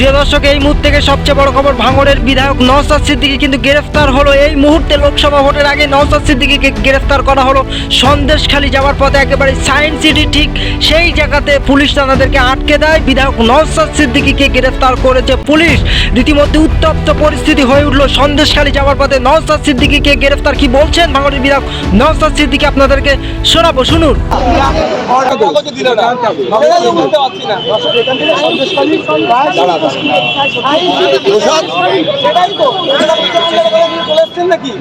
প্রিয় দর্শক এই মুহূর্তে থেকে সবচেয়ে বড় খবর ভাঙড়ের বিধায়ক নওসাদ সিদ্দিকী কিন্তু গ্রেফতার হলো এই মুহূর্তে লোকসভা ভোটের আগে নওসাদ সিদ্দিকীকে গ্রেফতার করা হলো সন্দেশখালি যাওয়ার পথে একেবারে সায়েন্স সিটি ঠিক সেই জায়গাতে পুলিশ তাদেরকে আটকে দেয় বিধায়ক নওসাদ সিদ্দিকীকে গ্রেফতার করেছে পুলিশ রীতিমধ্যে উত্তপ্ত পরিস্থিতি হয়ে উঠল সন্দেশখালি যাওয়ার পথে নওসাদ সিদ্দিকীকে গ্রেফতার কি বলছেন ভাঙড়ের বিধায়ক নওসাদ সিদ্দিকী আপনাদেরকে শোনাবো শুনুন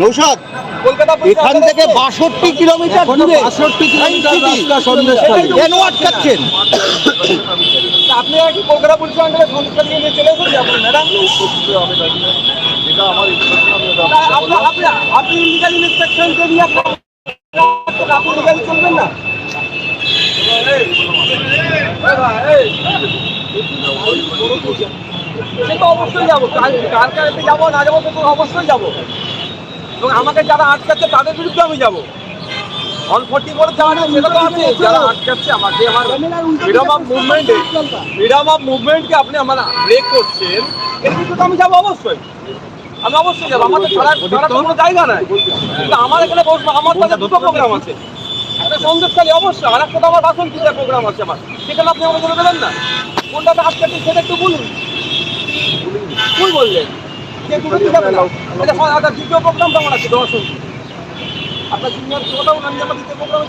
নৌসাদ? এখান থেকে বাষট্টি কিলোমিটার দূরে। বাষট্টি কিলোমিটার কেন আটকাচ্ছেন আপনি কি কলকাতা পুলিশ আন্ডারে সন্দেশখালী নিয়ে চলে এসেছেন? আপনি ম্যাডাম? আপনি আপনি আপনি ইলিগাল ইন্সপেকশন কে নিয়ে আপনি আপনি চলবেন না? সে তো অবশ্যই যাব। কাল কালকে যাব না যাব তো অবশ্যই যাব। এবং আমাকে যারা আটকাচ্ছে তাদের বিরুদ্ধে আমি যাব। অন ফোর্টি করে যাওয়া সেটা তো আছে। যারা আটকাচ্ছে আমাকে আমার freedom of movement freedom of মুভমেন্টকে আপনি আমার ব্রেক করছেন এর বিরুদ্ধে তো আমি যাব অবশ্যই। আমি অবশ্যই যাব। আমার তো ছাড়ার ছাড়ার কোনো জায়গা নাই। কিন্তু আমার এখানে বসবো আমার কাছে দুটো প্রোগ্রাম আছে। একটা সন্দেশকালী অবশ্যই। আর একটা আমার বাসন প্রোগ্রাম আছে আমার। সেখানে আপনি আমাকে দেবেন না? কোনটাতে আটকাচ্ছি সেটা একটু বলুন ভুল বললেন কে দুটো দিতে যাবে না এটা হয়, আচ্ছা, দ্বিতীয় প্রোগ্রাম কেমন আছে দর্শন আপনার সিনিয়র কোথাও নাম আমার দ্বিতীয় প্রোগ্রামে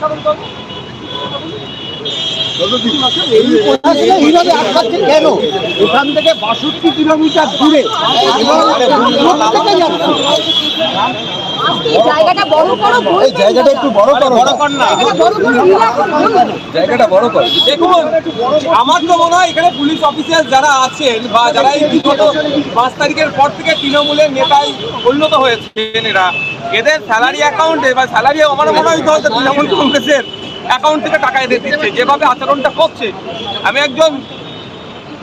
এইভাবে আটকাচ্ছে কেন এখান থেকে বাষট্টি কিলোমিটার দূরে এবং কোথা থেকে যাচ্ছে? জায়গাটা বড় করো এই জায়গাটা একটু বড় করো। বড় কর না। জায়গাটা বড় করো দেখুন আমার তো মনে হয় এখানে পুলিশ অফিসার যারা আছেন বা যারা এই বিগত পাঁচ তারিখের পর থেকে তৃণমূলের নেতায় পরিণত হয়েছেন এরা এদের স্যালারি অ্যাকাউন্টে বা স্যালারি আমার মনে হয় হয়তো তৃণমূল কংগ্রেসের অ্যাকাউন্ট থেকে টাকা এদের দিচ্ছে। যেভাবে আচরণটা করছে। আমি একজন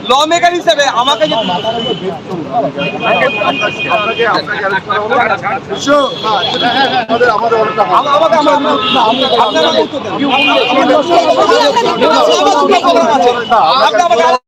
ল মেকার হিসেবে আমাকে আমাকে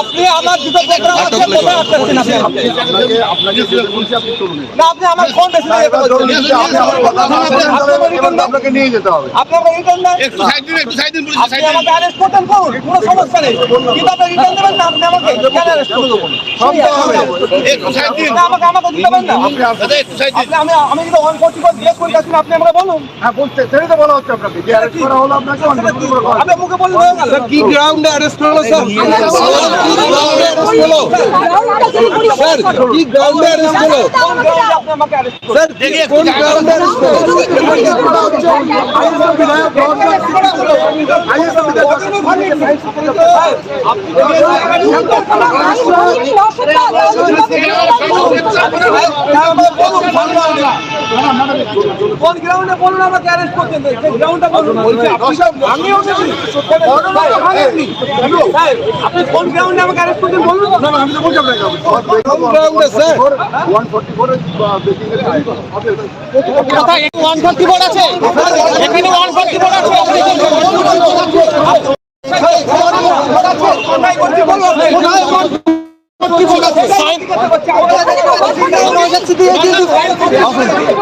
আপনি আমার দুটো আছে? আপনাকে বলছি চলুন। না আমার ফোন দেন। আমাকে করতেন কোনো? সমস্যা নেই। কিন্তু রিটার্ন দেবেন না আপনি আমাকে। কেন অ্যারেস্ট করবেন? সব দেওয়া হবে। না, আমাকে আমাকে আমি আমি যদি ওয়ান ফোর্টি জিজ্ঞেস করে আপনি আমাকে বলুন। হ্যাঁ বলতে সেটাই তো বলা হচ্ছে আপনাকে। যে অ্যারেস্ট করা হলো আপনাকে গেল। কি গ্রাউন্ডে অ্যারেস্ট হলো স্যার? কি গ্রাউন্ডে অ্যারেস্ট হলো? স্যার কি গ্রাউন্ডে অ্যারেস্ট হলো? স্যার কোন গ্রাউন্ডে অ্যারেস্ট হলো? কোন গ্রাউন্ডে বলুন আমাকে অ্যারেস্ট সেই গ্রাউন্ডটা বলুন আমি আপনি কোন গ্রাউন্ডে আমাকে অ্যারেস্ট করছেন বলুন না, আমি তো বলছি আপনাকে কোন গ্রাউন্ডে স্যার 144 এর, হবে। কোথায় আছে এখানে ওয়ান ফোর্টি বোর্ড আছে কোথায় করছি বলুন